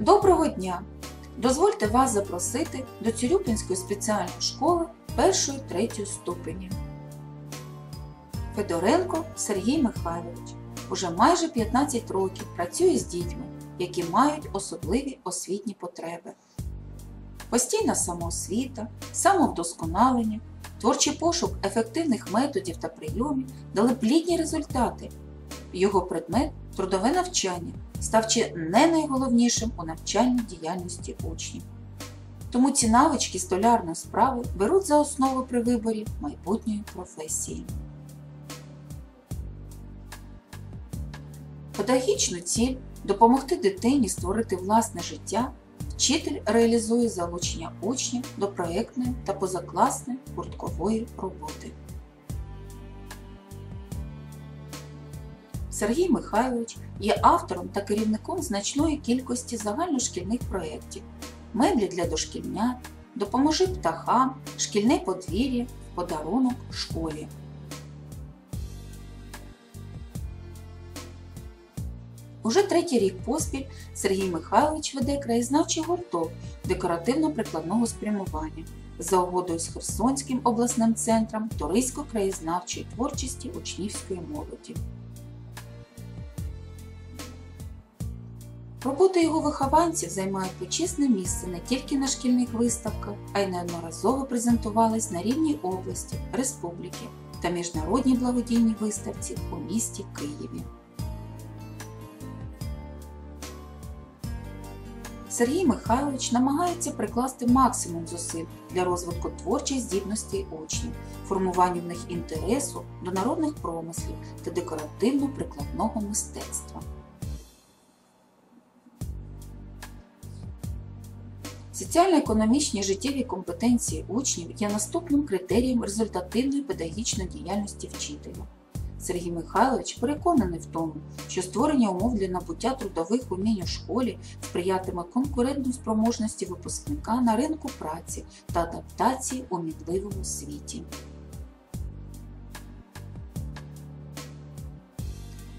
Доброго дня! Дозвольте вас запросити до Цюрюпінської спеціальної школи 1-3 ступені. Федоренко Сергій Михайлович уже майже 15 років працює з дітьми, які мають особливі освітні потреби. Постійна самоосвіта, самовдосконалення, творчий пошук ефективних методів та прийомів дали плідні результати. Його предмет трудове навчання став чи не найголовнішим у навчальній діяльності учнів. Тому ці навички столярної справи беруть за основу при виборі майбутньої професії. Педагогічну ціль допомогти дитині створити власне життя вчитель реалізує залучення учнів до проєктної та позакласної гурткової роботи. Сергій Михайлович є автором та керівником значної кількості загальношкільних проєктів, меблі для дошкільнят, допоможи птахам, шкільне подвір'я, подарунок школі. Уже третій рік поспіль Сергій Михайлович веде краєзнавчий гурток декоративно-прикладного спрямування за угодою з Херсонським обласним центром туристсько-краєзнавчої творчості учнівської молоді. Роботи його вихованців займають почесне місце не тільки на шкільних виставках, а й неодноразово презентувались на рівні області, республіки та міжнародній благодійній виставці у місті Києві. Сергій Михайлович намагається прикласти максимум зусиль для розвитку творчих здібностей учнів, формуванню в них інтересу до народних промислів та декоративно-прикладного мистецтва. Соціально-економічні життєві компетенції учнів є наступним критерієм результативної педагогічної діяльності вчителя. Сергій Михайлович переконаний в тому, що створення умов для набуття трудових умінь у школі сприятиме конкурентній спроможності випускника на ринку праці та адаптації у мідливому світі.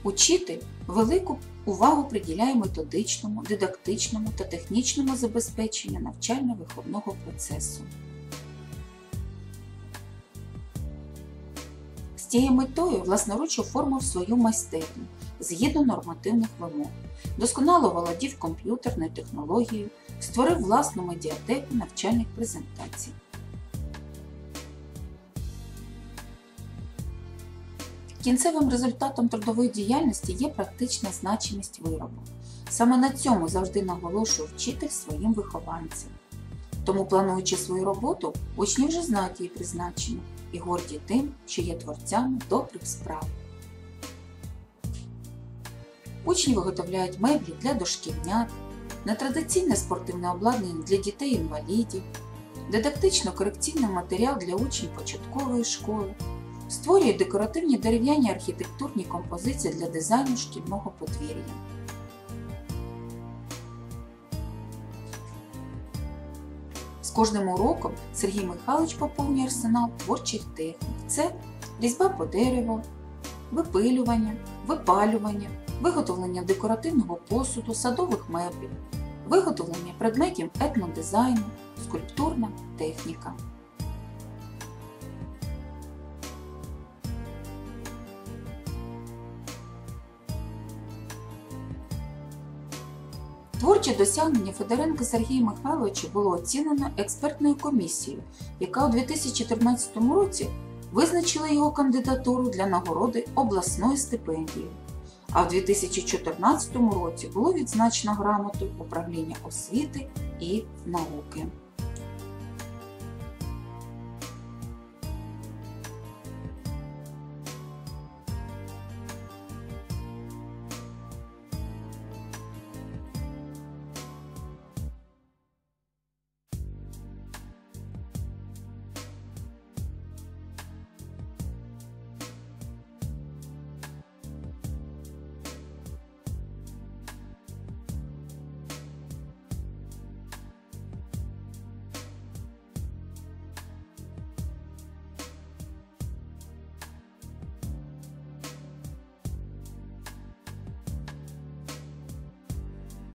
Учитель велику увагу приділяє методичному, дидактичному та технічному забезпеченню навчально-виховного процесу. З цією метою власноруч оформив свою майстерню згідно нормативних вимог, досконало володів комп'ютерною технологією, створив власну медіатеку навчальних презентацій. Кінцевим результатом трудової діяльності є практична значимість виробу. Саме на цьому завжди наголошує вчитель своїм вихованцям. Тому, плануючи свою роботу, учні вже знають її призначення і горді тим, що є творцями добрих справ. Учні виготовляють меблі для дошкільнят, нетрадиційне спортивне обладнання для дітей-інвалідів, дидактично-корекційний матеріал для учнів початкової школи, створюють декоративні дерев'яні архітектурні композиції для дизайну шкільного подвір'я. З кожним уроком Сергій Михайлович поповнює арсенал творчих технік. Це різьба по дереву, випилювання, випалювання, виготовлення декоративного посуду, садових меблів, виготовлення предметів етнодизайну, скульптурна техніка. Творче досягнення Федоренка Сергія Михайловича було оцінено експертною комісією, яка у 2014 році визначила його кандидатуру для нагороди обласної стипендії. а в 2014 році було відзначено грамоту управління освіти і науки.